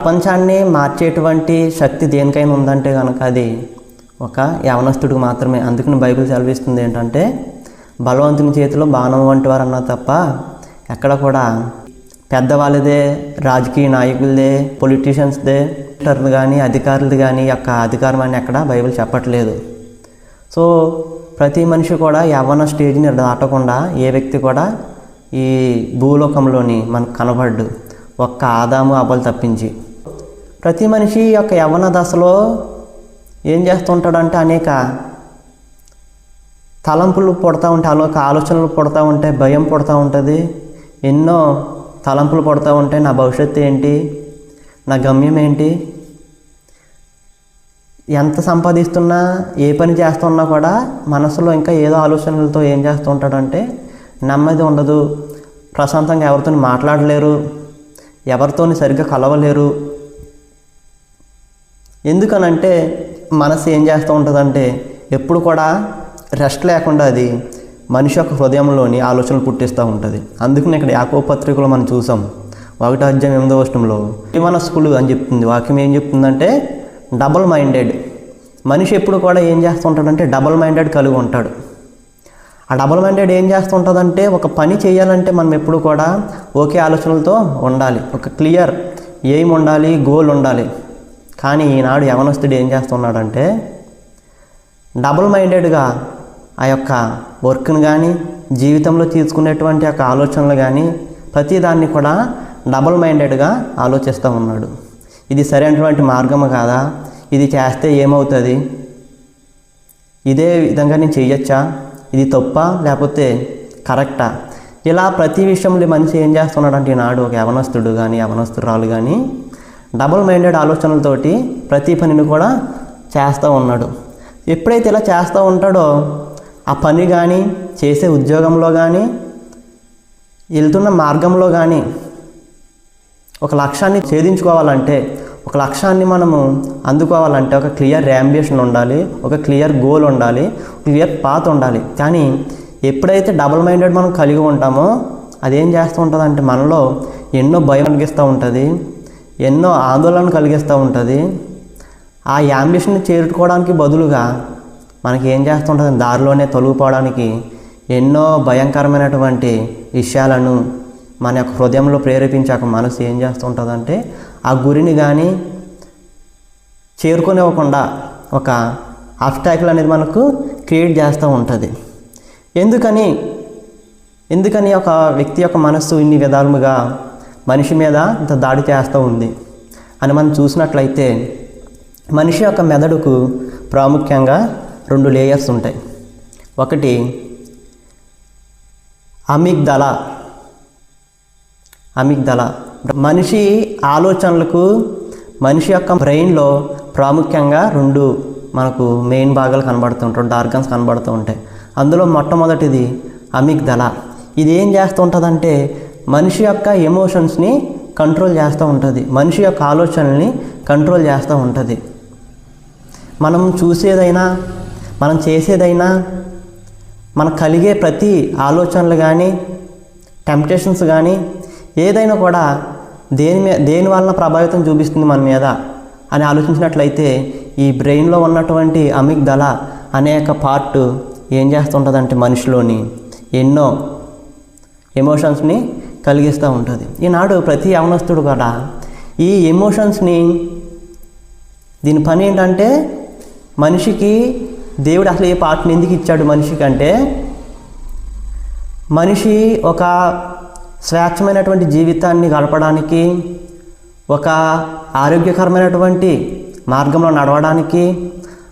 ప్రపంచాన్ని మార్చేటువంటి శక్తి దేనికైనా ఉందంటే కనుక అది ఒక యవనస్తుడికి మాత్రమే. అందుకని బైబిల్ సెలవిస్తుంది ఏంటంటే బలవంతుని చేతిలో బాణం వంటి వారు అన్నా తప్ప ఎక్కడ కూడా పెద్దవాళ్ళదే రాజకీయ నాయకులదే పొలిటీషియన్స్దే లీడర్లు కానీ అధికారులది కానీ యొక్క అధికారం అని ఎక్కడ బైబిల్ చెప్పట్లేదు. సో ప్రతి మనిషి కూడా యవ్వన స్టేజ్ని దాటకుండా ఏ వ్యక్తి కూడా ఈ భూలోకంలోని మనకు కనబడ్డు ఒక్క ఆదాము అబలు తప్పించి. ప్రతి మనిషి యొక్క యవ్వన దశలో ఏం చేస్తుంటాడంటే అనేక తలంపులు పుడతా ఉంటాయి అలోక ఆలోచనలు పుడతా ఉంటాయి భయం పుడతా ఉంటుంది. ఎన్నో తలంపులు పుడతా ఉంటాయి నా భవిష్యత్తు ఏంటి? నా గమ్యం ఏంటి? ఎంత సంపాదిస్తున్నా ఏ పని చేస్తున్నా కూడా మనసులో ఇంకా ఏదో ఆలోచనలతో ఏం చేస్తూ ఉంటాడంటే నెమ్మది ఉండదు. ప్రశాంతంగా ఎవరితో మాట్లాడలేరు. ఎవరితో సరిగ్గా కలవలేరు. ఎందుకనంటే మనసు ఏం చేస్తూ ఉంటుందంటే ఎప్పుడు కూడా రెస్ట్ లేకుండా అది మనిషి యొక్క హృదయంలోని ఆలోచనలు పుట్టిస్తూ ఉంటుంది. అందుకని ఇక్కడ యాకో పత్రికలో మనం చూసాం. ఒకటి అధ్యాయం ఎనిమిదో వర్షంలో మనస్కులు అని చెప్తుంది. వాక్యం ఏం చెప్తుందంటే డబల్ మైండెడ్. మనిషి ఎప్పుడు కూడా ఏం చేస్తుంటాడంటే డబల్ మైండెడ్ కలిగి ఉంటాడు. ఆ డబల్ మైండెడ్ ఏం చేస్తుంటుందంటే ఒక పని చేయాలంటే మనం ఎప్పుడు కూడా ఒకే ఆలోచనలతో ఉండాలి. ఒక క్లియర్ ఎయిమ్ ఉండాలి గోల్ ఉండాలి. కానీ ఈనాడు యవనస్తుడు ఏం చేస్తున్నాడంటే డబుల్ మైండెడ్గా ఆ యొక్క వర్క్ను కానీ జీవితంలో తీసుకునేటువంటి యొక్క ఆలోచనలు కానీ ప్రతిదాన్ని కూడా డబుల్ మైండెడ్గా ఆలోచిస్తూ ఉన్నాడు. ఇది సరైనటువంటి మార్గము కాదా? ఇది చేస్తే ఏమవుతుంది? ఇదే విధంగా నేను చేయొచ్చా ఇది తప్ప? లేకపోతే కరెక్టా? ఇలా ప్రతి విషయంలో మనిషి ఏం చేస్తున్నాడంటే ఈనాడు ఒక యవనస్తుడు కానీ యవనస్తురాలు కానీ డబుల్ మైండెడ్ ఆలోచనలతోటి ప్రతి పనిని కూడా చేస్తూ ఉన్నాడు. ఎప్పుడైతే ఇలా చేస్తూ ఉంటాడో ఆ పని కానీ చేసే ఉద్యోగంలో కానీ వెళ్తున్న మార్గంలో కానీ ఒక లక్ష్యాన్ని ఛేదించుకోవాలంటే ఒక లక్ష్యాన్ని మనము అందుకోవాలంటే ఒక క్లియర్ యాంబిషన్ ఉండాలి ఒక క్లియర్ గోల్ ఉండాలి క్లియర్ పాత్ ఉండాలి. కానీ ఎప్పుడైతే డబుల్ మైండెడ్ మనం కలిగి ఉంటామో అదేం చేస్తూ ఉంటుంది అంటే మనలో ఎన్నో భయం కలిగిస్తూ ఉంటుంది. ఎన్నో ఆందోళన కలిగిస్తూ ఉంటుంది. ఆ యాంబిషన్ని చేరుకోవడానికి బదులుగా మనకి ఏం చేస్తుంటుంది? దారిలోనే తొలగిపోవడానికి ఎన్నో భయంకరమైనటువంటి విషయాలను మన యొక్క హృదయంలో ప్రేరేపించాక మనసు ఏం చేస్తుంటుందంటే ఆ గురిని కానీ చేరుకునివ్వకుండా ఒక అబ్స్టాకిల్ అనేది మనకు క్రియేట్ చేస్తూ ఉంటుంది. ఎందుకని? ఎందుకని ఒక వ్యక్తి యొక్క మనస్సు ఇన్ని విధాలుగా మనిషి మీద ఇంత దాడి చేస్తూ ఉంది అని మనం చూసినట్లయితే మనిషి యొక్క మెదడుకు ప్రాముఖ్యంగా రెండు లేయర్స్ ఉంటాయి. ఒకటి అమిగ్దల అమిగ్దల. మనిషి ఆలోచనలకు మనిషి యొక్క బ్రెయిన్లో ప్రాముఖ్యంగా రెండు మనకు మెయిన్ భాగాలు కనబడుతుంటాయి రెండు ఆర్గన్స్ కనబడుతూ ఉంటాయి. అందులో మొట్టమొదటిది అమిగ్దల. ఇది ఏం చేస్తూ ఉంటుందంటే మనిషి యొక్క ఎమోషన్స్ని కంట్రోల్ చేస్తూ ఉంటుంది. మనిషి యొక్క ఆలోచనల్ని కంట్రోల్ చేస్తూ ఉంటుంది. మనం చూసేదైనా మనం చేసేదైనా మనకు కలిగే ప్రతి ఆలోచనలు కానీ టెంప్టేషన్స్ కానీ ఏదైనా కూడా దేని మీద దేని వలన ప్రభావితం చూపిస్తుంది మన మీద అని ఆలోచించినట్లయితే ఈ బ్రెయిన్లో ఉన్నటువంటి అమిగ్దల అనేక పార్ట్ ఏం చేస్తుంటుందంటే మనిషిలోని ఎన్నో ఎమోషన్స్ని కలిగిస్తూ ఉంటుంది. ఈనాడు ప్రతి యవనస్తుడు కూడా ఈ ఎమోషన్స్ని దీని పని ఏంటంటే మనిషికి దేవుడు అసలు ఏ పాటను ఎందుకు ఇచ్చాడు మనిషికి అంటే మనిషి ఒక స్వేచ్ఛమైనటువంటి జీవితాన్ని గడపడానికి ఒక ఆరోగ్యకరమైనటువంటి మార్గంలో నడవడానికి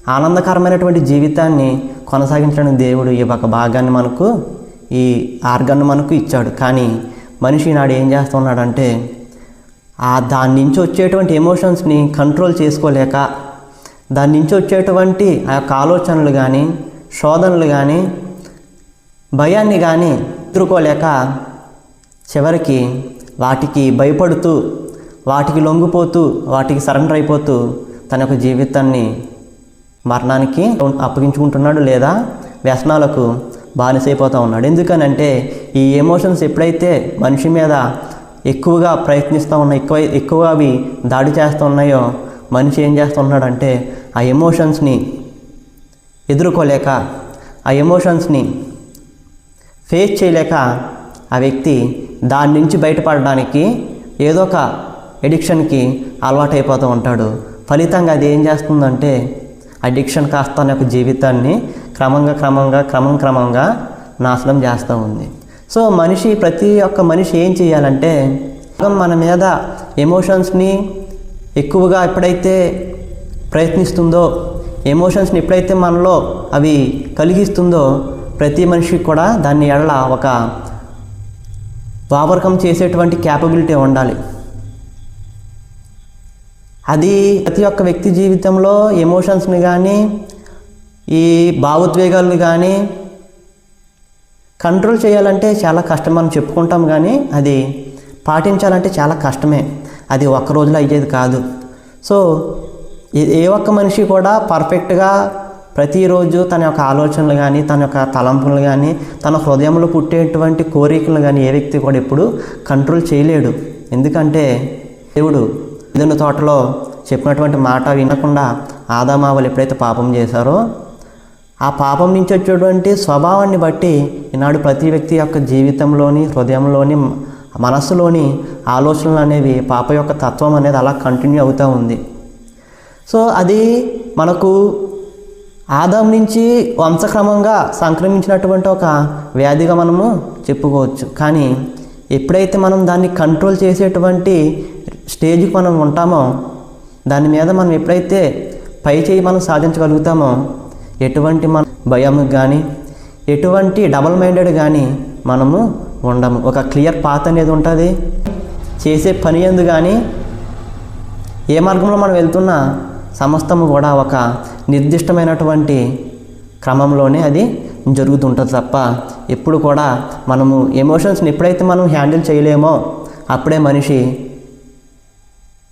ఆనందకరమైనటువంటి జీవితాన్ని కొనసాగించడానికి దేవుడు ఈ ఒక భాగాన్ని మనకు ఈ ఆర్గాన్ని మనకు ఇచ్చాడు. కానీ మనిషి నాడు ఏం చేస్తున్నాడంటే ఆ దాని నుంచి వచ్చేటువంటి ఎమోషన్స్ని కంట్రోల్ చేసుకోలేక దాని నుంచి వచ్చేటువంటి ఆ యొక్క ఆలోచనలు కానీ శోధనలు కానీ భయాన్ని కానీ ఎదుర్కోలేక చివరికి వాటికి భయపడుతూ వాటికి లొంగిపోతూ వాటికి సరెండర్ అయిపోతూ తన యొక్క జీవితాన్ని మరణానికి అప్పగించుకుంటున్నాడు లేదా వ్యసనాలకు బానిసైపోతూ ఉన్నాడు. ఎందుకనంటే ఈ ఎమోషన్స్ ఎప్పుడైతే మనిషి మీద ఎక్కువగా ప్రయత్నిస్తూ ఉన్నాయి ఎక్కువ ఎక్కువగా అవి దాడి చేస్తూ ఉన్నాయో మనిషి ఏం చేస్తున్నాడంటే ఆ ఎమోషన్స్ని ఎదుర్కోలేక ఆ ఎమోషన్స్ని ఫేస్ చేయలేక ఆ వ్యక్తి దాని నుంచి బయటపడడానికి ఏదో ఒక ఎడిక్షన్కి అలవాటైపోతూ ఉంటాడు. ఫలితంగా అది ఏం చేస్తుందంటే అడిక్షన్ కాస్త నాకు జీవితాన్ని క్రమంగా క్రమంగా క్రమం క్రమంగా నాశనం చేస్తూ ఉంది. సో మనిషి ప్రతి ఒక్క మనిషి ఏం చేయాలంటే మన మీద ఎమోషన్స్ని ఎక్కువగా ఎప్పుడైతే ప్రయత్నిస్తుందో ఎమోషన్స్ని ఎప్పుడైతే మనలో అవి కలిగిస్తుందో ప్రతి మనిషికి కూడా దాన్ని ఎడల ఒక ఓవర్కమ్ చేసేటువంటి క్యాపబిలిటీ ఉండాలి. అది ప్రతి ఒక్క వ్యక్తి జీవితంలో ఎమోషన్స్ని కానీ ఈ భావోద్వేగాలను కానీ కంట్రోల్ చేయాలంటే చాలా కష్టం మనం చెప్పుకుంటాం కానీ అది పాటించాలంటే చాలా కష్టమే. అది ఒక్క రోజులో అయ్యేది కాదు. సో ఏ- ఒక్క మనిషి కూడా పర్ఫెక్ట్గా ప్రతిరోజు తన యొక్క ఆలోచనలు కానీ తన యొక్క తలంపులు కానీ తన హృదయంలో పుట్టేటువంటి కోరికలు కానీ ఏ వ్యక్తి కూడా ఎప్పుడు కంట్రోల్ చేయలేడు. ఎందుకంటే దేవుడు ఇదన్న తోటలో చెప్పినటువంటి మాట వినకుండా ఆదామావలు ఎప్పుడైతే పాపం చేశారో ఆ పాపం నుంచి వచ్చేటువంటి స్వభావాన్ని బట్టి ఈనాడు ప్రతి వ్యక్తి యొక్క జీవితంలోని హృదయంలోని మనస్సులోని ఆలోచనలు అనేవి పాప యొక్క తత్వం అనేది అలా కంటిన్యూ అవుతూ ఉంది. సో అది మనకు ఆదాం నుంచి వంశక్రమంగా సంక్రమించినటువంటి ఒక వ్యాధిగా మనము చెప్పుకోవచ్చు. కానీ ఎప్పుడైతే మనం దాన్ని కంట్రోల్ చేసేటువంటి స్టేజ్కి మనం ఉంటామో దాని మీద మనం ఎప్పుడైతే పై చేయి మనం సాధించగలుగుతామో ఎటువంటి మన భయం కానీ ఎటువంటి డబల్ మైండెడ్ కానీ మనము ఉండము. ఒక క్లియర్ పాత్ అనేది ఉంటుంది. చేసే పని ఎందు కానీ ఏ మార్గంలో మనం వెళ్తున్నా సమస్తము కూడా ఒక నిర్దిష్టమైనటువంటి క్రమంలోనే అది జరుగుతుంటుంది తప్ప ఎప్పుడు కూడా మనము ఎమోషన్స్ని ఎప్పుడైతే మనం హ్యాండిల్ చేయలేమో అప్పుడే మనిషి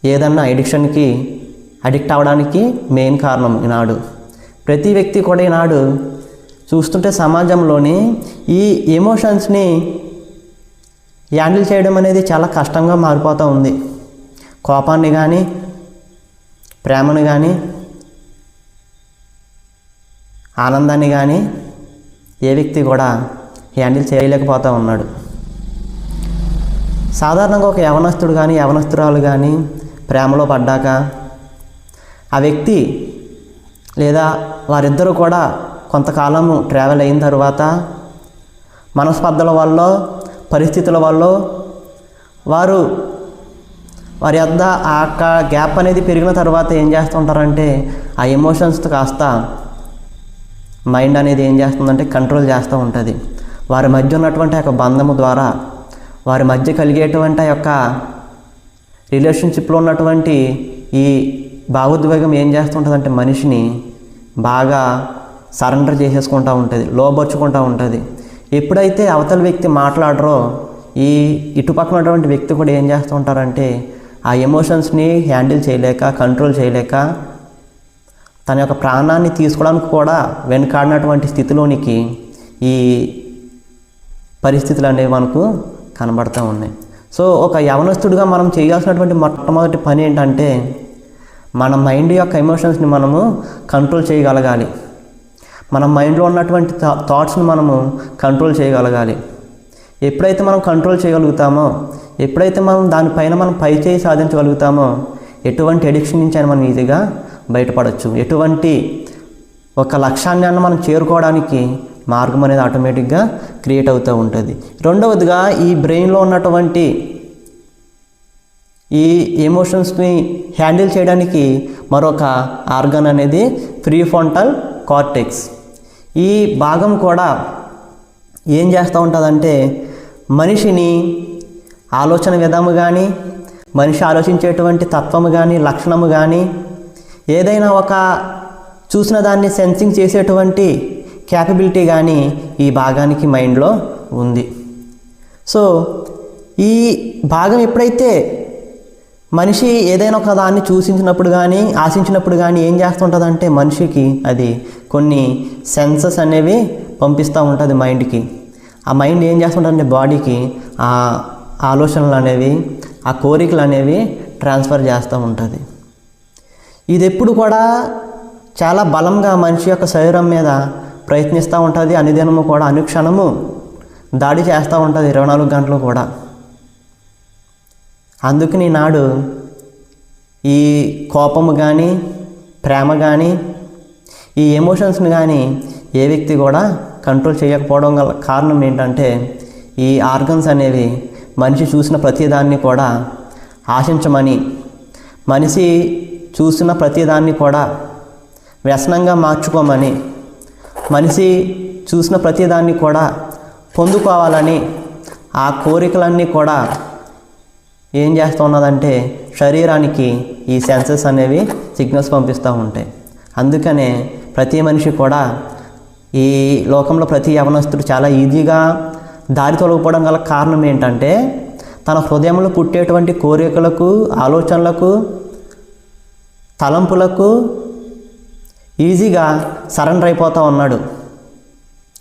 ఏదన్నా ఎడిక్షన్కి అడిక్ట్ అవ్వడానికి మెయిన్ కారణం ఈనాడు. ప్రతి వ్యక్తి కూడా ఈనాడు చూస్తుంటే సమాజంలోని ఈ ఎమోషన్స్ని హ్యాండిల్ చేయడం అనేది చాలా కష్టంగా మారిపోతూ ఉంది. కోపాన్ని కానీ ప్రేమను కానీ ఆనందాన్ని కానీ ఏ వ్యక్తి కూడా హ్యాండిల్ చేయలేకపోతూ ఉన్నాడు. సాధారణంగా ఒక యవనస్తుడు కానీ యవనస్తురాలు కానీ ప్రేమలో పడ్డాక ఆ వ్యక్తి లేదా వారిద్దరూ కూడా కొంతకాలము ట్రావెల్ అయిన తర్వాత మనస్పర్ధల వల్ల పరిస్థితుల వల్ల వారు వారి వద్ద ఆ యొక్క గ్యాప్ అనేది పెరిగిన తర్వాత ఏం చేస్తుంటారంటే ఆ ఎమోషన్స్ కాస్త మైండ్ అనేది ఏం చేస్తుందంటే కంట్రోల్ చేస్తూ ఉంటుంది. వారి మధ్య ఉన్నటువంటి యొక్క బంధము ద్వారా వారి మధ్య కలిగేటువంటి యొక్క రిలేషన్షిప్లో ఉన్నటువంటి ఈ భావోద్వేగం ఏం చేస్తుంటుందంటే మనిషిని బాగా సరెండర్ చేసేసుకుంటూ ఉంటుంది లోబర్చుకుంటూ ఉంటుంది. ఎప్పుడైతే అవతల వ్యక్తి మాట్లాడరో ఈ ఇటుపక్కన ఉన్నటువంటి వ్యక్తి కూడా ఏం చేస్తూ ఉంటారంటే ఆ ఎమోషన్స్ని హ్యాండిల్ చేయలేక కంట్రోల్ చేయలేక తన యొక్క ప్రాణాన్ని తీసుకోవడానికి కూడా వెనుకాడినటువంటి స్థితిలోనికి ఈ పరిస్థితులు అనేవి మనకు కనబడుతూ ఉన్నాయి. సో ఒక యవనస్తుడిగా మనం చేయాల్సినటువంటి మొట్టమొదటి పని ఏంటంటే మన మైండ్ యొక్క ఎమోషన్స్ని మనము కంట్రోల్ చేయగలగాలి. మన మైండ్లో ఉన్నటువంటి థాట్స్ని మనము కంట్రోల్ చేయగలగాలి. ఎప్పుడైతే మనం కంట్రోల్ చేయగలుగుతామో ఎప్పుడైతే మనం దానిపైన మనం పై చేయి సాధించగలుగుతామో ఎటువంటి ఎడిక్షన్ నుంచి అయినా మనం ఈజీగా బయటపడవచ్చు ఎటువంటి ఒక లక్ష్యాన్ని అన్న మనం చేరుకోవడానికి మార్గం అనేది ఆటోమేటిక్గా క్రియేట్ అవుతూ ఉంటుంది. రెండవదిగా ఈ బ్రెయిన్లో ఉన్నటువంటి ఈ ఎమోషన్స్ని హ్యాండిల్ చేయడానికి మరొక ఆర్గన్ అనేది ఫ్రీ ఫోంటల్ కార్టెక్స్. ఈ భాగం కూడా ఏం చేస్తూ ఉంటుందంటే మనిషిని ఆలోచన విధము కానీ మనిషి ఆలోచించేటువంటి తత్వము కానీ లక్షణము కానీ ఏదైనా ఒక చూసిన దాన్ని సెన్సింగ్ చేసేటువంటి క్యాపబిలిటీ కానీ ఈ భాగానికి మైండ్లో ఉంది. సో ఈ భాగం ఎప్పుడైతే మనిషి ఏదైనా ఒక దాన్ని చూసించినప్పుడు కానీ ఆశించినప్పుడు కానీ ఏం చేస్తుంటుందంటే మనిషికి అది కొన్ని సెన్సెస్ అనేవి పంపిస్తూ ఉంటుంది మైండ్కి. ఆ మైండ్ ఏం చేస్తుంటుందంటే బాడీకి ఆ ఆలోచనలు అనేవి ఆ కోరికలు అనేవి ట్రాన్స్ఫర్ చేస్తూ ఉంటుంది. ఇది ఎప్పుడు కూడా చాలా బలంగా మనిషి యొక్క శరీరం మీద ప్రయత్నిస్తూ ఉంటుంది. అనుదినము కూడా అనుక్షణము దాడి చేస్తూ ఉంటుంది. ఇరవై నాలుగు గంటలు కూడా. అందుకని నాడు ఈ కోపము కానీ ప్రేమ కానీ ఈ ఎమోషన్స్ని కానీ ఏ వ్యక్తి కూడా కంట్రోల్ చేయకపోవడం గల కారణం ఏంటంటే ఈ ఆర్గన్స్ అనేవి మనిషి చూసిన ప్రతిదాన్ని కూడా ఆశించమని మనిషి చూసిన ప్రతిదాన్ని కూడా వ్యసనంగా మార్చుకోమని మనిషి చూసిన ప్రతిదాన్ని కూడా పొందుకోవాలని ఆ కోరికలన్నీ కూడా ఏం చేస్తూ ఉన్నదంటే శరీరానికి ఈ సెన్సెస్ అనేవి సిగ్నల్స్ పంపిస్తూ ఉంటాయి. అందుకనే ప్రతి మనిషి కూడా ఈ లోకంలో ప్రతి యవనస్తుడు చాలా ఈజీగా దారి తొలగిపోవడం గల కారణం ఏంటంటే తన హృదయంలో పుట్టేటువంటి కోరికలకు ఆలోచనలకు తలంపులకు ఈజీగా సరెండర్ అయిపోతూ ఉన్నాడు.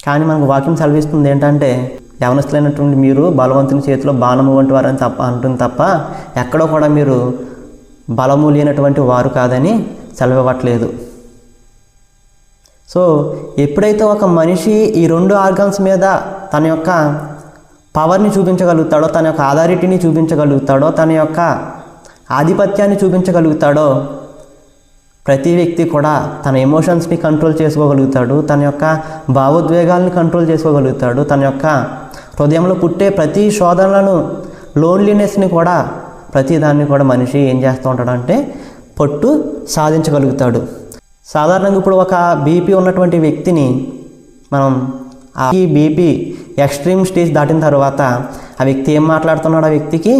కానీ మనకు వాక్యం సెలవిస్తుంది ఏంటంటే యవనస్తులైనటువంటి మీరు బలవంతుని చేతిలో బాణము వంటి వారని తప్ప అంటుంది తప్ప ఎక్కడో కూడా మీరు బలము లేనటువంటి వారు కాదని సెలవివ్వట్లేదు సో ఎప్పుడైతే ఒక మనిషి ఈ రెండు ఆర్గాన్స్ మీద తన యొక్క పవర్ని చూపించగలుగుతాడో తన యొక్క అథారిటీని చూపించగలుగుతాడో తన యొక్క ఆధిపత్యాన్ని చూపించగలుగుతాడో ప్రతి వ్యక్తి కూడా తన ఎమోషన్స్ని కంట్రోల్ చేసుకోగలుగుతాడు తన యొక్క భావోద్వేగాల్ని కంట్రోల్ చేసుకోగలుగుతాడు తన యొక్క హృదయంలో పుట్టే ప్రతి శోధనలను లోన్లీనెస్ని కూడా ప్రతి దాన్ని కూడా మనిషి ఏం చేస్తూ ఉంటాడంటే పట్టు సాధించగలుగుతాడు. సాధారణంగా ఇప్పుడు ఒక బీపీ ఉన్నటువంటి వ్యక్తిని మనం ఈ బీపీ ఎక్స్ట్రీమ్ స్టేజ్ దాటిన తర్వాత ఆ వ్యక్తి ఏం మాట్లాడుతున్నాడో ఆ వ్యక్తికి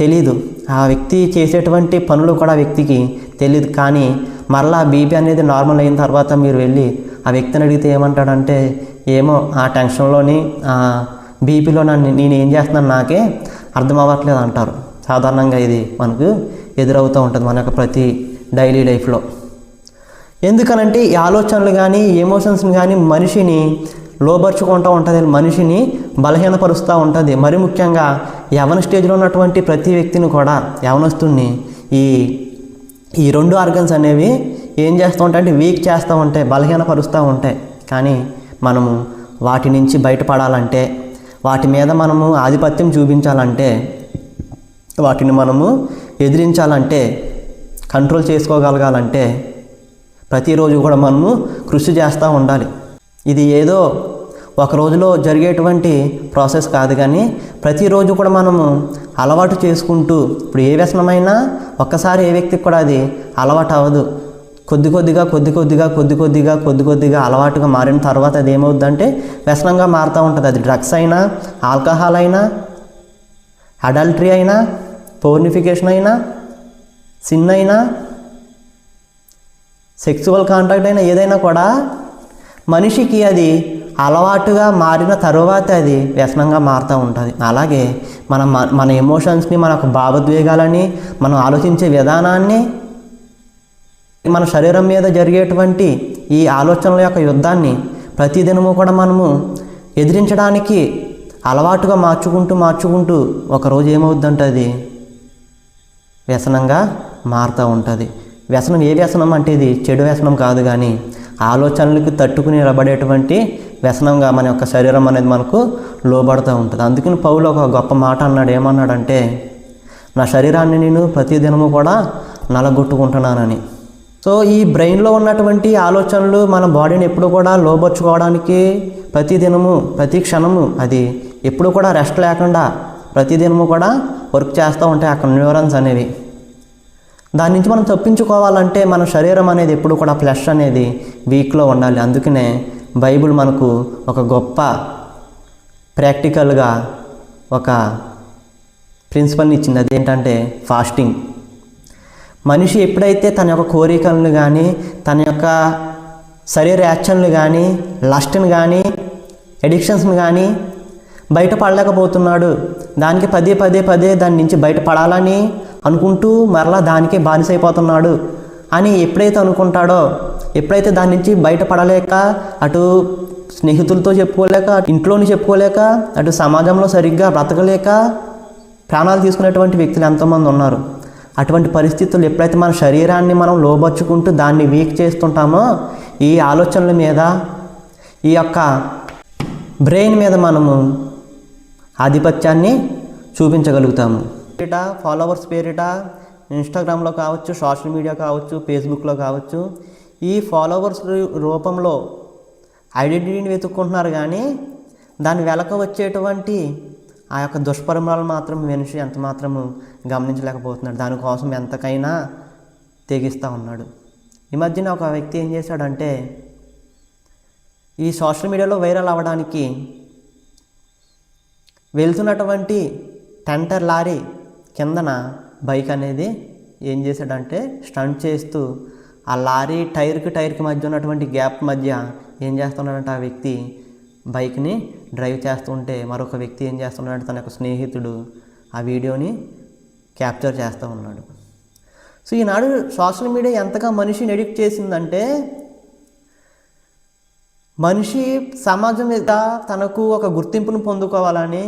తెలీదు. ఆ వ్యక్తి చేసేటువంటి పనులు కూడా ఆ వ్యక్తికి తెలియదు కానీ మరలా బీపీ అనేది నార్మల్ అయిన తర్వాత మీరు వెళ్ళి ఆ వ్యక్తిని అడిగితే ఏమంటాడంటే ఏమో ఆ టెన్షన్లోని బీపీలో నన్ను నేను ఏం చేస్తున్నాను నాకే అర్థం అవ్వట్లేదు అంటారు. సాధారణంగా ఇది మనకు ఎదురవుతూ ఉంటుంది మన యొక్క ప్రతి డైలీ లైఫ్లో. ఎందుకనంటే ఈ ఆలోచనలు కానీ ఎమోషన్స్ని కానీ మనిషిని లోబర్చుకుంటూ ఉంటుంది మనిషిని బలహీనపరుస్తూ ఉంటుంది. మరి ముఖ్యంగా యవన స్టేజ్లో ఉన్నటువంటి ప్రతి వ్యక్తిని కూడా యవనస్తుని ఈ ఈ రెండు ఆర్గన్స్ అనేవి ఏం చేస్తూ ఉంటాయంటే వీక్ చేస్తూ ఉంటాయి బలహీనపరుస్తూ ఉంటాయి. కానీ మనము వాటి నుంచి బయటపడాలంటే వాటి మీద మనము ఆధిపత్యం చూపించాలంటే వాటిని మనము ఎదిరించాలంటే కంట్రోల్ చేసుకోగలగాలంటే ప్రతిరోజు కూడా మనము కృషి చేస్తూ ఉండాలి. ఇది ఏదో ఒక రోజులో జరిగేటువంటి ప్రాసెస్ కాదు కానీ ప్రతిరోజు కూడా మనము అలవాటు చేసుకుంటూ ఇప్పుడు ఏ వ్యసనమైనా ఒక్కసారి ఏ వ్యక్తికి కూడా అది అలవాటు అవ్వదు. కొద్ది కొద్దిగా కొద్ది కొద్దిగా కొద్ది కొద్దిగా కొద్ది కొద్దిగా అలవాటుగా మారిన తర్వాత అది ఏమవుద్దంటే వ్యసనంగా మారుతూ ఉంటుంది. అది డ్రగ్స్ అయినా ఆల్కహాల్ అయినా అడల్టరీ అయినా పోర్నిఫికేషన్ అయినా సిన్ అయినా సెక్సువల్ కాంటాక్ట్ అయినా ఏదైనా కూడా మనిషికి అది అలవాటుగా మారిన తరువాత అది వ్యసనంగా మారుతూ ఉంటుంది. అలాగే మన మన ఎమోషన్స్ని మన భావోద్వేగాలని మనం ఆలోచించే విధానాన్ని మన శరీరం మీద జరిగేటువంటి ఈ ఆలోచనల యొక్క యుద్ధాన్ని ప్రతిదినము కూడా మనము ఎదిరించడానికి అలవాటుగా మార్చుకుంటూ మార్చుకుంటూ ఒకరోజు ఏమవుద్దంటే అది వ్యసనంగా మారుతూ ఉంటుంది. వ్యసనం ఏ వ్యసనం అంటే ఇది? చెడు వ్యసనం కాదు కానీ ఆలోచనలకు తట్టుకుని నిలబడేటువంటి వ్యసనంగా మన యొక్క శరీరం అనేది మనకు లోబడుతూ ఉంటుంది. అందుకని పౌలు ఒక గొప్ప మాట అన్నాడు. ఏమన్నాడంటే నా శరీరాన్ని నేను ప్రతిదినము కూడా నలగొట్టుకుంటున్నానని. సో ఈ బ్రెయిన్లో ఉన్నటువంటి ఆలోచనలు మన బాడీని ఎప్పుడు కూడా లోబర్చుకోవడానికి ప్రతిదినము ప్రతి క్షణము అది ఎప్పుడు కూడా రెస్ట్ లేకుండా ప్రతిదినము కూడా వర్క్ చేస్తూ ఉంటాయి అక్కడ న్యూరన్స్ అనేవి. దాని నుంచి మనం తప్పించుకోవాలంటే మన శరీరం అనేది ఎప్పుడు కూడా ఫ్లెష్ అనేది వీక్లో ఉండాలి. అందుకనే బైబిల్ మనకు ఒక గొప్ప ప్రాక్టికల్గా ఒక ప్రిన్సిపల్ని ఇచ్చింది. అదేంటంటే ఫాస్టింగ్ మనిషి ఎప్పుడైతే తన యొక్క కోరికలను కానీ తన యొక్క శరీర యాక్షన్లు కానీ లస్ట్ని కానీ ఎడిక్షన్స్ని కానీ బయటపడలేకపోతున్నాడు. దానికి పదే పదే పదే దాని నుంచి బయటపడాలని అనుకుంటూ మరలా దానికే బానిసైపోతున్నాడు. అని ఎప్పుడైతే అనుకుంటాడో ఎప్పుడైతే దాని నుంచి బయటపడలేక అటు స్నేహితులతో చెప్పుకోలేక ఇంట్లోని చెప్పుకోలేక అటు సమాజంలో సరిగ్గా బ్రతకలేక ప్రాణాలు తీసుకునేటువంటి వ్యక్తులు ఎంతోమంది ఉన్నారు. అటువంటి పరిస్థితులు ఎప్పుడైతే మన శరీరాన్ని మనం లోబర్చుకుంటూ దాన్ని వీక్ చేస్తుంటామో ఈ ఆలోచనల మీద ఈ యొక్క బ్రెయిన్ మీద మనము ఆధిపత్యాన్ని చూపించగలుగుతాము. పేరిట ఫాలోవర్స్ పేరిట ఇన్స్టాగ్రామ్లో కావచ్చు సోషల్ మీడియా కావచ్చు ఫేస్బుక్లో కావచ్చు ఈ ఫాలోవర్స్ రూపంలో ఐడెంటిటీని వెతుక్కుంటున్నారు కానీ దాని వెనక వచ్చేటువంటి ఆ యొక్క దుష్పరిమాణాలు మాత్రం మనిషి ఎంత మాత్రము గమనించలేకపోతున్నాడు. దానికోసం ఎంతకైనా తెగిస్తూ ఉన్నాడు. ఈ మధ్యన ఒక వ్యక్తి ఏం చేశాడంటే ఈ సోషల్ మీడియాలో వైరల్ అవ్వడానికి వెళ్తున్నటువంటి టెంటర్ లారీ కిందన బైక్ అనేది ఏం చేశాడంటే స్టంట్ చేస్తూ ఆ లారీ టైర్కి టైర్కి మధ్య ఉన్నటువంటి గ్యాప్ మధ్య ఏం చేస్తున్నాడంటే ఆ వ్యక్తి బైక్ని డ్రైవ్ చేస్తుంటే మరొక వ్యక్తి ఏం చేస్తున్నాడు తన యొక్క స్నేహితుడు ఆ వీడియోని క్యాప్చర్ చేస్తూ ఉన్నాడు. సో ఈనాడు సోషల్ మీడియా ఎంతగా మనిషిని ఎడిక్ట్ చేసిందంటే మనిషి సమాజం మీద తనకు ఒక గుర్తింపును పొందుకోవాలని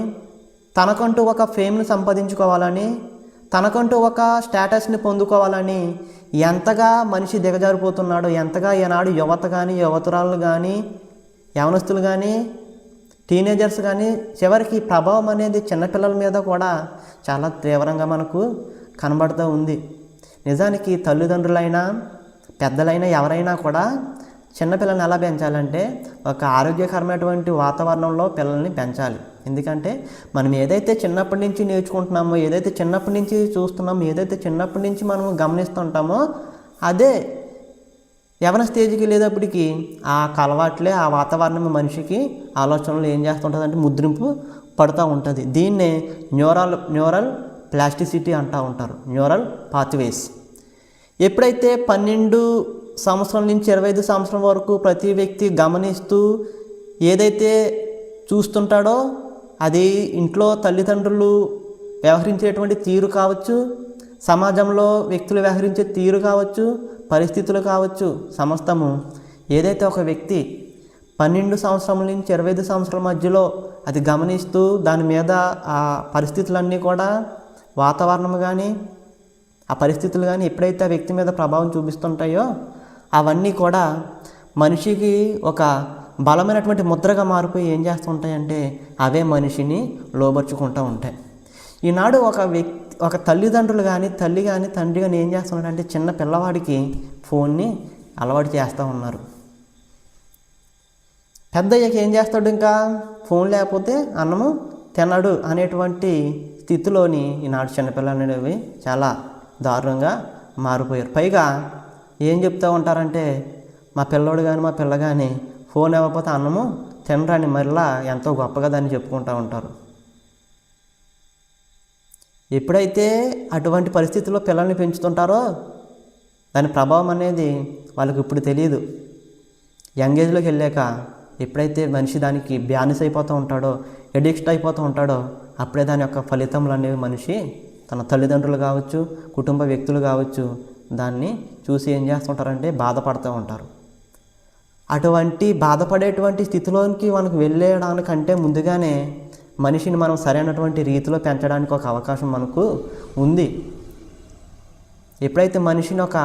తనకంటూ ఒక ఫేమ్ను సంపాదించుకోవాలని తనకంటూ ఒక స్టేటస్ని పొందుకోవాలని ఎంతగా మనిషి దిగజారిపోతున్నాడో ఎంతగా ఈనాడు యువత కానీ యువతురాలు కానీ యవనస్తులు కానీ టీనేజర్స్ కానీ చివరికి ప్రభావం అనేది చిన్నపిల్లల మీద కూడా చాలా తీవ్రంగా మనకు కనబడుతూ ఉంది. నిజానికి తల్లిదండ్రులైనా పెద్దలైనా ఎవరైనా కూడా చిన్నపిల్లల్ని ఎలా పెంచాలంటే ఒక ఆరోగ్యకరమైనటువంటి వాతావరణంలో పిల్లల్ని పెంచాలి. ఎందుకంటే మనం ఏదైతే చిన్నప్పటి నుంచి నేర్చుకుంటున్నామో ఏదైతే చిన్నప్పటి నుంచి చూస్తున్నామో ఏదైతే చిన్నప్పటి నుంచి మనం గమనిస్తుంటామో అదే యవన స్టేజ్కి వెళ్ళేటప్పటికి ఆ కలవాట్లే ఆ వాతావరణం మనిషికి ఆలోచనలు ఏం చేస్తుంటుంది అంటే ముద్రింపు పడుతూ ఉంటుంది. దీన్నే న్యూరల్ న్యూరల్ ప్లాస్టిసిటీ అంటూ ఉంటారు. Neural pathways. ఎప్పుడైతే పన్నెండు సంవత్సరం నుంచి ఇరవై ఐదు సంవత్సరం వరకు ప్రతి వ్యక్తి గమనిస్తూ ఏదైతే చూస్తుంటాడో అది ఇంట్లో తల్లిదండ్రులు వ్యవహరించేటువంటి తీరు కావచ్చు సమాజంలో వ్యక్తులు వ్యవహరించే తీరు కావచ్చు పరిస్థితులు కావచ్చు. సమస్తము ఏదైతే ఒక వ్యక్తి పన్నెండు సంవత్సరముల నుంచి ఇరవై ఐదు సంవత్సరాల మధ్యలో అది గమనిస్తూ దాని మీద ఆ పరిస్థితులన్నీ కూడా వాతావరణం కానీ ఆ పరిస్థితులు కానీ ఎప్పుడైతే ఆ వ్యక్తి మీద ప్రభావం చూపిస్తుంటాయో అవన్నీ కూడా మనిషికి ఒక బలమైనటువంటి ముద్రగా మారిపోయి ఏం చేస్తుంటాయంటే అవే మనిషిని లోబర్చుకుంటూ ఉంటాయి. ఈనాడు ఒక వ్యక్తి ఒక తల్లిదండ్రులు కానీ తల్లి కానీ తండ్రి కానీ ఏం చేస్తున్నారంటే చిన్న పిల్లవాడికి ఫోన్ని అలవాటు చేస్తూ ఉన్నారు. పెద్ద అయ్యాక ఏం చేస్తాడు ఇంకా? ఫోన్ లేకపోతే అన్నము తినడు అనేటువంటి స్థితిలోని ఈనాడు చిన్నపిల్లలు అనేవి చాలా దారుణంగా మారిపోయారు. పైగా ఏం చెప్తూ ఉంటారంటే మా పిల్లోడు కానీ మా పిల్ల కానీ ఫోన్ ఇవ్వకపోతే అన్నము తినరాని మరలా ఎంతో గొప్పగా దాన్ని చెప్పుకుంటూ ఉంటారు. ఎప్పుడైతే అటువంటి పరిస్థితుల్లో పిల్లల్ని పెంచుతుంటారో దాని ప్రభావం అనేది వాళ్ళకి ఇప్పుడు తెలియదు యంగ్ ఏజ్లోకి వెళ్ళాక ఎప్పుడైతే మనిషి దానికి బ్యానిస్ అయిపోతూ ఉంటాడో ఎడిక్ట్ అయిపోతూ ఉంటాడో అప్పుడే దాని యొక్క ఫలితములు అనేవి మనిషి తన తల్లిదండ్రులు కావచ్చు కుటుంబ వ్యక్తులు కావచ్చు దాన్ని చూసి ఏం చేస్తుంటారంటే బాధపడుతూ ఉంటారు. అటువంటి బాధపడేటువంటి స్థితిలోనికి మనకు వెళ్ళేయడానికంటే ముందుగానే మనిషిని మనం సరైనటువంటి రీతిలో పెంచడానికి ఒక అవకాశం మనకు ఉంది. ఎప్పుడైతే మనిషిని ఒక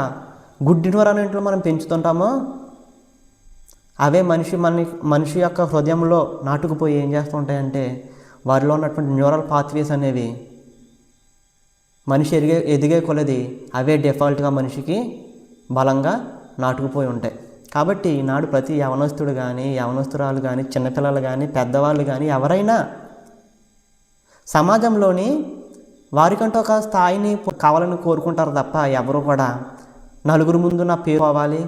గుడ్ ఎన్విరాన్మెంట్లో మనం పెంచుతుంటామో అవే మనిషి మన మనిషి యొక్క హృదయంలో నాటుకుపోయి ఏం చేస్తుంటాయంటే వారిలో ఉన్నటువంటి న్యూరల్ పాత్వేస్ అనేవి మనిషి ఎదిగే ఎదిగే కొలది అవే డిఫాల్ట్గా మనిషికి బలంగా నాటుకుపోయి ఉంటాయి. కాబట్టి ఈనాడు ప్రతి యవనస్తుడు కానీ యవనస్తురాలు కానీ చిన్నపిల్లలు కానీ పెద్దవాళ్ళు కానీ ఎవరైనా సమాజంలోని వారికంటూ ఒక స్థాయిని కావాలని కోరుకుంటారు తప్ప ఎవరు కూడా నలుగురు ముందు నా పేరు పోవాలి.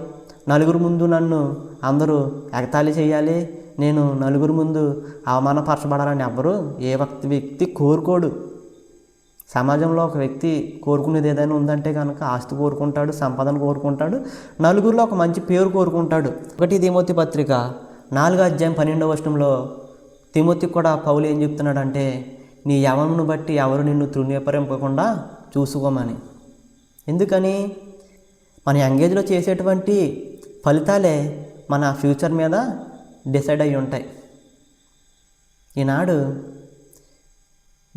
నలుగురు ముందు నన్ను అందరూ ఎగతాళి చేయాలి. నేను నలుగురు ముందు అవమానపరచబడాలని ఎవరు ఏ వ్యక్తి వ్యక్తి కోరుకోడు. సమాజంలో ఒక వ్యక్తి కోరుకునేది ఏదైనా ఉందంటే కనుక ఆస్తి కోరుకుంటాడు సంపదను కోరుకుంటాడు నలుగురిలో ఒక మంచి పేరు కోరుకుంటాడు. ఒకటి తిమోతి పత్రిక నాలుగో అధ్యాయం పన్నెండవ వర్షంలో తిమోతికి కూడా పౌలు ఏం చెప్తున్నాడంటే నీ యవమును బట్టి ఎవరు నిన్ను తృణీపరింపకుండా చూసుకోమని. ఎందుకని? మన ఎంగేజ్లో చేసేటువంటి ఫలితాలే మన ఫ్యూచర్ మీద డిసైడ్ అయి ఉంటాయి. ఈనాడు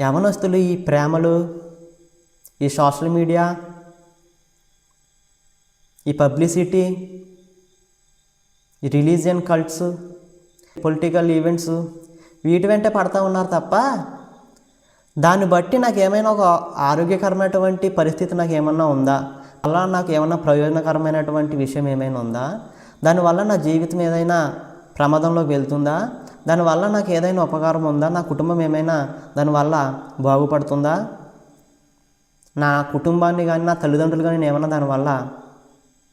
యవనస్తులు ఈ ప్రేమలు ఈ సోషల్ మీడియా ఈ పబ్లిసిటీ ఈ రిలీజియన్ కల్ట్స్ పొలిటికల్ ఈవెంట్స్ వీటి వెంటే పడతా ఉన్నారు తప్ప దాన్ని బట్టి నాకు ఏమైనా ఒక ఆరోగ్యకరమైనటువంటి పరిస్థితి నాకు ఏమన్నా ఉందా? అలా నాకు ఏమన్నా ప్రయోజనకరమైనటువంటి విషయం ఏమైనా ఉందా? దానివల్ల నా జీవితం ఏదైనా ప్రమాదంలోకి వెళ్తుందా? దానివల్ల నాకు ఏదైనా ఉపకారం ఉందా? నా కుటుంబం ఏమైనా దానివల్ల బాగుపడుతుందా? నా కుటుంబాన్ని కానీ నా తల్లిదండ్రులు కానీ నేను ఏమన్నా దానివల్ల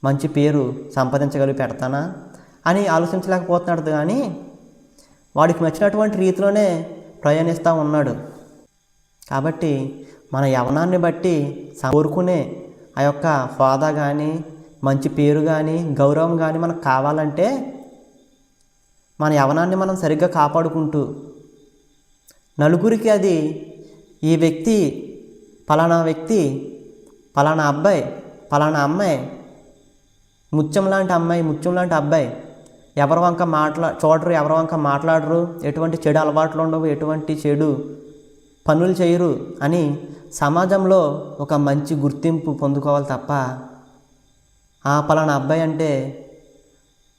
మంచి పేరు సంపాదించగలిగి పెడతానా? అని ఆలోచించలేకపోతున్నాడు కానీ వాడికి నచ్చినటువంటి రీతిలోనే ప్రయాణిస్తూ ఉన్నాడు. కాబట్టి మన యవనాన్ని బట్టి కోరుకునే ఆ యొక్క హోదా కానీ మంచి పేరు కానీ గౌరవం కానీ మనకు కావాలంటే మన యవనాన్ని మనం సరిగ్గా కాపాడుకుంటూ నలుగురికి అది ఈ వ్యక్తి పలానా వ్యక్తి పలానా అబ్బాయి పలానా అమ్మాయి ముత్యం లాంటి అమ్మాయి ముత్యం లాంటి అబ్బాయి ఎవరి వంక మాట్లా చూడరు ఎవరి వంక మాట్లాడరు ఎటువంటి చెడు అలవాట్లు ఉండవు ఎటువంటి చెడు పనులు చేయరు అని సమాజంలో ఒక మంచి గుర్తింపు పొందుకోవాలి తప్ప ఆ పలానా అబ్బాయి అంటే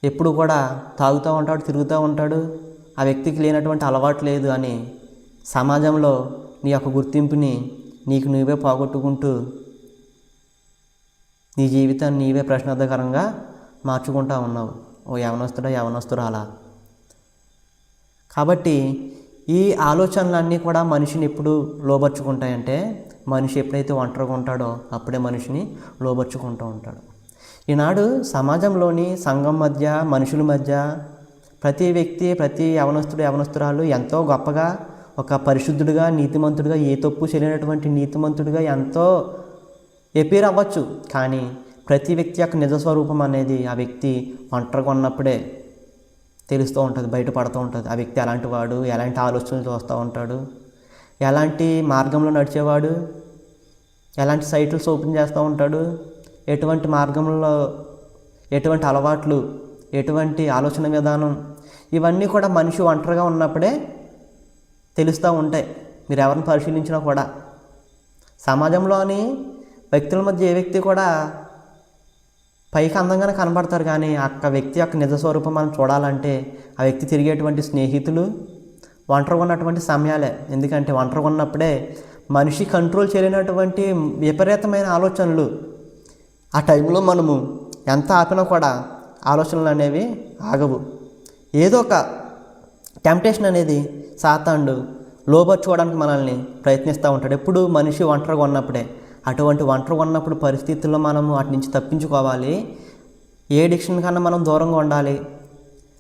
ఎప్పుడు కూడా తాగుతూ ఉంటాడు తిరుగుతూ ఉంటాడు. ఆ వ్యక్తికి లేనటువంటి అలవాటు లేదు అని సమాజంలో నీ యొక్క గుర్తింపుని నీకు నువ్వే పోగొట్టుకుంటూ నీ జీవితాన్ని నీవే ప్రశ్నార్థకరంగా మార్చుకుంటా ఉన్నావు. ఓ యవనస్తుడా యవనస్తురాలా. కాబట్టి ఈ ఆలోచనలన్నీ కూడా మనిషిని ఎప్పుడు లోబర్చుకుంటాయంటే మనిషి ఎప్పుడైతే ఒంటరిగా ఉంటాడో అప్పుడే మనిషిని లోబర్చుకుంటూ ఉంటాడు. ఈనాడు సమాజంలోని సంఘం మధ్య మనుషుల మధ్య ప్రతి వ్యక్తి ప్రతి యవనస్తుడు యవనస్తురాలు ఎంతో గొప్పగా ఒక పరిశుద్ధుడిగా నీతిమంతుడిగా ఏ తప్పు చేయలేనటువంటి నీతిమంతుడిగా ఎంతో ఎపీర్ అవ్వచ్చు. కానీ ప్రతి వ్యక్తి యొక్క నిజ స్వరూపం అనేది ఆ వ్యక్తి ఒంటరిగా ఉన్నప్పుడే తెలుస్తూ ఉంటుంది బయటపడుతూ ఉంటుంది. ఆ వ్యక్తి ఎలాంటి వాడు ఎలాంటి ఆలోచనలు చూస్తూ ఉంటాడు? ఎలాంటి మార్గంలో నడిచేవాడు? ఎలాంటి సైట్లు ఓపెన్ చేస్తూ ఉంటాడు? ఎటువంటి మార్గంలో ఎటువంటి అలవాట్లు ఎటువంటి ఆలోచన విధానం? ఇవన్నీ కూడా మనిషి ఒంటరిగా ఉన్నప్పుడే తెలుస్తూ ఉంటాయి. మీరు ఎవరిని పరిశీలించినా కూడా. సమాజంలోని వ్యక్తుల మధ్య ఏ వ్యక్తి కూడా పైకి అందంగానే కనబడతారు కానీ ఆ వ్యక్తి యొక్క నిజ స్వరూపం మనం చూడాలంటే ఆ వ్యక్తి తిరిగేటువంటి స్నేహితులు ఒంటరిగా ఉన్నటువంటి సమయాలే. ఎందుకంటే ఒంటరిగా ఉన్నప్పుడే మనిషి కంట్రోల్ చేయలేనటువంటి విపరీతమైన ఆలోచనలు. ఆ టైంలో మనము ఎంత ఆపినా కూడా ఆలోచనలు అనేవి ఆగవు. ఏదో ఒక టెంప్టేషన్ అనేది సాతాండు లోబర్చుకోవడానికి మనల్ని ప్రయత్నిస్తూ ఉంటాడు. ఎప్పుడు మనిషి ఒంటరిగా ఉన్నప్పుడే. అటువంటి ఒంటరి ఉన్నప్పుడు పరిస్థితుల్లో మనము వాటి నుంచి తప్పించుకోవాలి. ఏ డిక్షన్ కన్నా మనం దూరంగా ఉండాలి.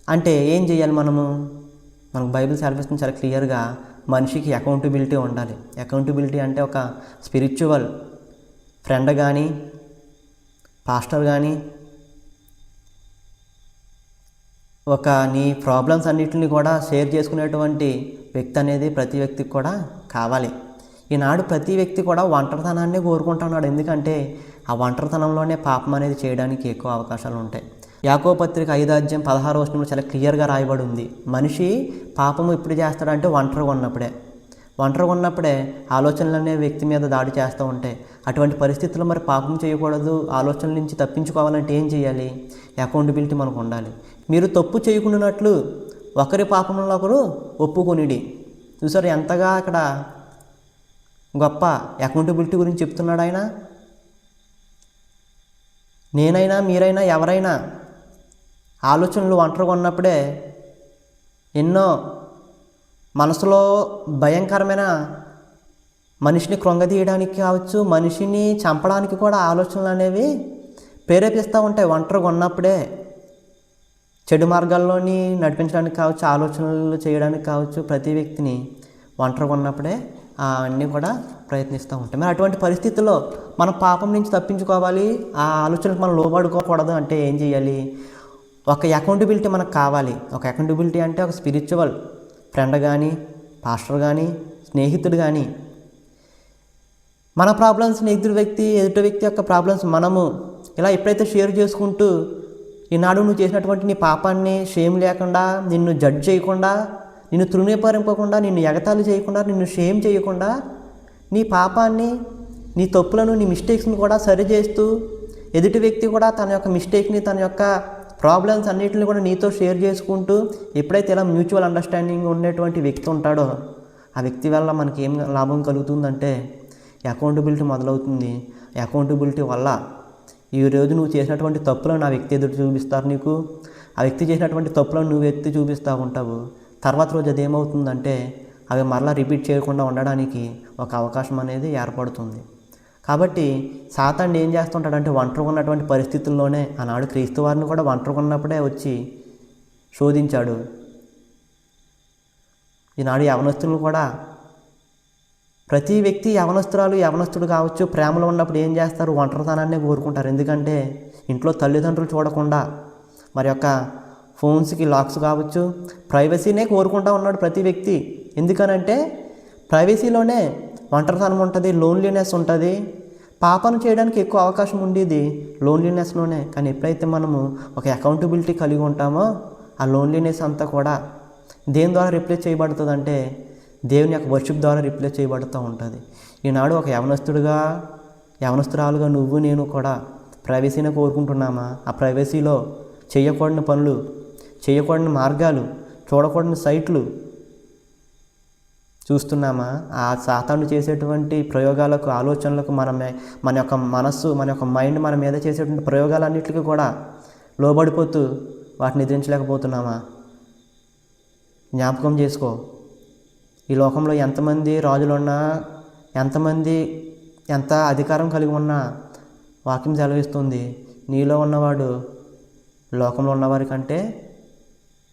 అంటే ఏం చేయాలి మనము? మనకు బైబిల్ సెలవిస్తుంది చాలా క్లియర్గా మనిషికి అకౌంటబిలిటీ ఉండాలి. అకౌంటబిలిటీ అంటే ఒక స్పిరిచువల్ ఫ్రెండ్ కానీ పాస్టర్ కానీ ఒక నీ ప్రాబ్లమ్స్ అన్నిటిని కూడా షేర్ చేసుకునేటువంటి వ్యక్తి అనేది ప్రతి వ్యక్తికి కూడా కావాలి. ఈనాడు ప్రతి వ్యక్తి కూడా ఒంటరితనాన్ని కోరుకుంటున్నాడు. ఎందుకంటే ఆ ఒంటరితనంలోనే పాపం అనేది చేయడానికి ఎక్కువ అవకాశాలు ఉంటాయి. యాకో పత్రిక ఐదాధ్యం పదహారు వచనంలో చాలా క్లియర్గా రాయబడి ఉంది మనిషి పాపము ఎప్పుడు చేస్తాడంటే ఒంటరిగా ఉన్నప్పుడే. ఒంటరిగా ఉన్నప్పుడే ఆలోచనలు అనే వ్యక్తి మీద దాడి చేస్తూ ఉంటాయి. అటువంటి పరిస్థితుల్లో మరి పాపం చేయకూడదు ఆలోచనల నుంచి తప్పించుకోవాలంటే ఏం చేయాలి? అకౌంటబిలిటీ మనకు ఉండాలి. మీరు తప్పు చేయకుండానట్లు ఒకరి పాపంలో ఒకరు ఒప్పుకొనిడి. చూసారు ఎంతగా అక్కడ గొప్ప అకౌంటబిలిటీ గురించి చెప్తున్నాడు ఆయన. నేనైనా మీరైనా ఎవరైనా ఆలోచనలు ఒంటరిగా ఉన్నప్పుడే ఎన్నో మనసులో భయంకరమైన మనిషిని కృంగదీయడానికి కావచ్చు మనిషిని చంపడానికి కూడా ఆలోచనలు అనేవి ప్రేరేపిస్తూ ఉంటాయి. ఒంటరిగా ఉన్నప్పుడే చెడు మార్గాల్లోని నడిపించడానికి కావచ్చు ఆలోచనలు చేయడానికి కావచ్చు ప్రతి వ్యక్తిని ఒంటరిగా ఉన్నప్పుడే అవన్నీ అన్నీ కూడా ప్రయత్నిస్తూ ఉంటాయి. మరి అటువంటి పరిస్థితుల్లో మనం పాపం నుంచి తప్పించుకోవాలి ఆ ఆలోచనకు మనం లోబడుకోకూడదు అంటే ఏం చేయాలి? ఒక అకౌంటబిలిటీ మనకు కావాలి. ఒక అకౌంటబిలిటీ అంటే ఒక స్పిరిచువల్ ఫ్రెండ్ కానీ పాస్టర్ కానీ స్నేహితుడు కానీ మన ప్రాబ్లమ్స్ ఎదుటి వ్యక్తి ఎదుటి వ్యక్తి యొక్క ప్రాబ్లమ్స్ మనము ఇలా ఎప్పుడైతే షేర్ చేసుకుంటూ ఈనాడు నువ్వు చేసినటువంటి నీ పాపాన్ని షేమ్ లేకుండా నిన్ను జడ్జ్ చేయకుండా నిన్ను తృణీపరింపకుండా నిన్ను ఎగతాళి చేయకుండా నిన్ను షేమ్ చేయకుండా నీ పాపాన్ని నీ తప్పులను నీ మిస్టేక్స్ని కూడా సరి చేస్తూ ఎదుటి వ్యక్తి కూడా తన యొక్క మిస్టేక్ని తన యొక్క ప్రాబ్లమ్స్ అన్నిటిని కూడా నీతో షేర్ చేసుకుంటూ ఎప్పుడైతే ఇలా మ్యూచువల్ అండర్స్టాండింగ్ ఉండేటువంటి వ్యక్తి ఉంటాడో ఆ వ్యక్తి వల్ల మనకి ఏం లాభం కలుగుతుందంటే అకౌంటబిలిటీ మొదలవుతుంది. అకౌంటబిలిటీ వల్ల ఈ రోజు నువ్వు చేసినటువంటి తప్పులను ఆ వ్యక్తి ఎదురు చూపిస్తారు నీకు. ఆ వ్యక్తి చేసినటువంటి తప్పులను నువ్వు ఎత్తి చూపిస్తూ ఉంటావు. తర్వాత రోజు అది ఏమవుతుందంటే అవి మరలా రిపీట్ చేయకుండా ఉండడానికి ఒక అవకాశం అనేది ఏర్పడుతుంది. కాబట్టి సాతాన్ని ఏం చేస్తుంటాడంటే ఒంటరిగా ఉన్నటువంటి పరిస్థితుల్లోనే ఆనాడు క్రీస్తు వారిని కూడా ఒంటరిగా ఉన్నప్పుడే వచ్చి శోధించాడు. ఈనాడు యవనస్తులను కూడా ప్రతి వ్యక్తి యవనస్తురాలు యవనస్తుడు కావచ్చు ప్రేమలో ఉన్నప్పుడు ఏం చేస్తారు? ఒంటరితనాన్నే కోరుకుంటారు. ఎందుకంటే ఇంట్లో తల్లిదండ్రులు చూడకుండా మరి యొక్క ఫోన్స్కి లాక్స్ కావచ్చు. ప్రైవసీనే కోరుకుంటా ఉన్నాడు ప్రతి వ్యక్తి. ఎందుకనంటే ప్రైవసీలోనే ఒంటరితనం ఉంటుంది లోన్లీనెస్ ఉంటుంది. పాపను చేయడానికి ఎక్కువ అవకాశం ఉండేది లోన్లీనెస్లోనే. కానీ ఎప్పుడైతే మనము ఒక అకౌంటబిలిటీ కలిగి ఉంటామో ఆ లోన్లీనెస్ అంతా కూడా దేని ద్వారా రిప్లేస్ చేయబడుతుందంటే దేవుని యొక్క వర్షిప్ ద్వారా రిప్లేస్ చేయబడుతూ ఉంటుంది. ఈనాడు ఒక యవనస్తుడుగా యవనస్తురాలుగా నువ్వు నేను కూడా ప్రైవసీనే కోరుకుంటున్నామా? ఆ ప్రైవసీలో చేయకూడని పనులు చేయకూడని మార్గాలు చూడకూడని సైట్లు చూస్తున్నామా? ఆ సాతాను చేసేటువంటి ప్రయోగాలకు ఆలోచనలకు మన మన యొక్క మనస్సు మన యొక్క మైండ్ మన మీద చేసేటువంటి ప్రయోగాలన్నిటికీ కూడా లోబడిపోతూ వాటిని ఎదిరించలేకపోతున్నామా జ్ఞాపకం చేసుకో. ఈ లోకంలో ఎంతమంది రాజులున్నా ఎంతమంది ఎంత అధికారం కలిగి ఉన్నా వాక్యం సెలవిస్తుంది. నీలో ఉన్నవాడు లోకంలో ఉన్నవారి కంటే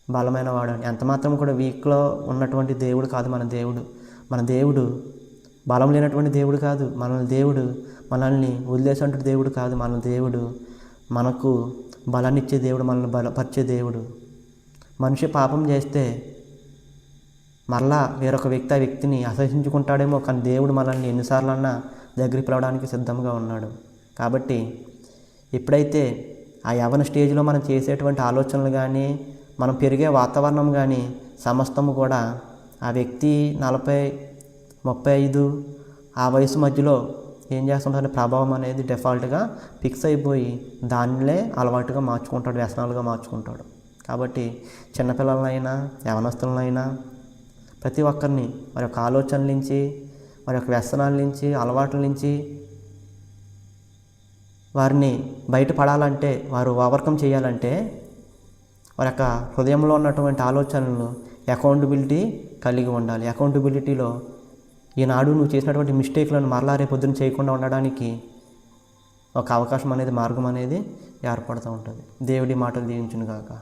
బలమైన వాడు అని. ఎంత మాత్రం కూడా వీక్లో ఉన్నటువంటి దేవుడు కాదు మన దేవుడు. మన దేవుడు బలం లేనటువంటి దేవుడు కాదు. మనల్ని దేవుడు మనల్ని వదిలేసినటువంటి దేవుడు కాదు మన దేవుడు. మనకు బలాన్ని ఇచ్చే దేవుడు మనల్ని బలపరిచే దేవుడు. మనిషి పాపం చేస్తే మరలా వేరొక వ్యక్తి ఆ వ్యక్తిని అసహించుకుంటాడేమో కానీ దేవుడు మనల్ని ఎన్నిసార్లన్నా దగ్గరికి పిలవడానికి సిద్ధంగా ఉన్నాడు. కాబట్టి ఎప్పుడైతే ఆ యవన స్టేజ్లో మనం చేసేటువంటి ఆలోచనలు కానీ మనం పెరిగే వాతావరణం కానీ సమస్తము కూడా ఆ వ్యక్తి నలభై ముప్పై ఐదు ఆ వయసు మధ్యలో ఏం చేస్తుంటారు ప్రభావం అనేది డిఫాల్ట్గా ఫిక్స్ అయిపోయి దానిలే అలవాటుగా మార్చుకుంటాడు వ్యసనాలుగా మార్చుకుంటాడు. కాబట్టి చిన్నపిల్లలైనా యవనస్తులనైనా ప్రతి ఒక్కరిని వారి యొక్క ఆలోచనల నుంచి వారి యొక్క వ్యసనాల నుంచి అలవాట్ల నుంచి వారిని బయటపడాలంటే వారు ఓవర్కమ్ చేయాలంటే వారి యొక్క హృదయంలో ఉన్నటువంటి ఆలోచనలు అకౌంటబిలిటీ కలిగి ఉండాలి. అకౌంటబిలిటీలో ఈనాడు నువ్వు చేసినటువంటి మిస్టేక్లను మరలా రేపొద్దున చేయకుండా ఉండడానికి ఒక అవకాశం అనేది మార్గం అనేది ఏర్పడుతూ ఉంటుంది. దేవుడి మాటలు దీవించును గాక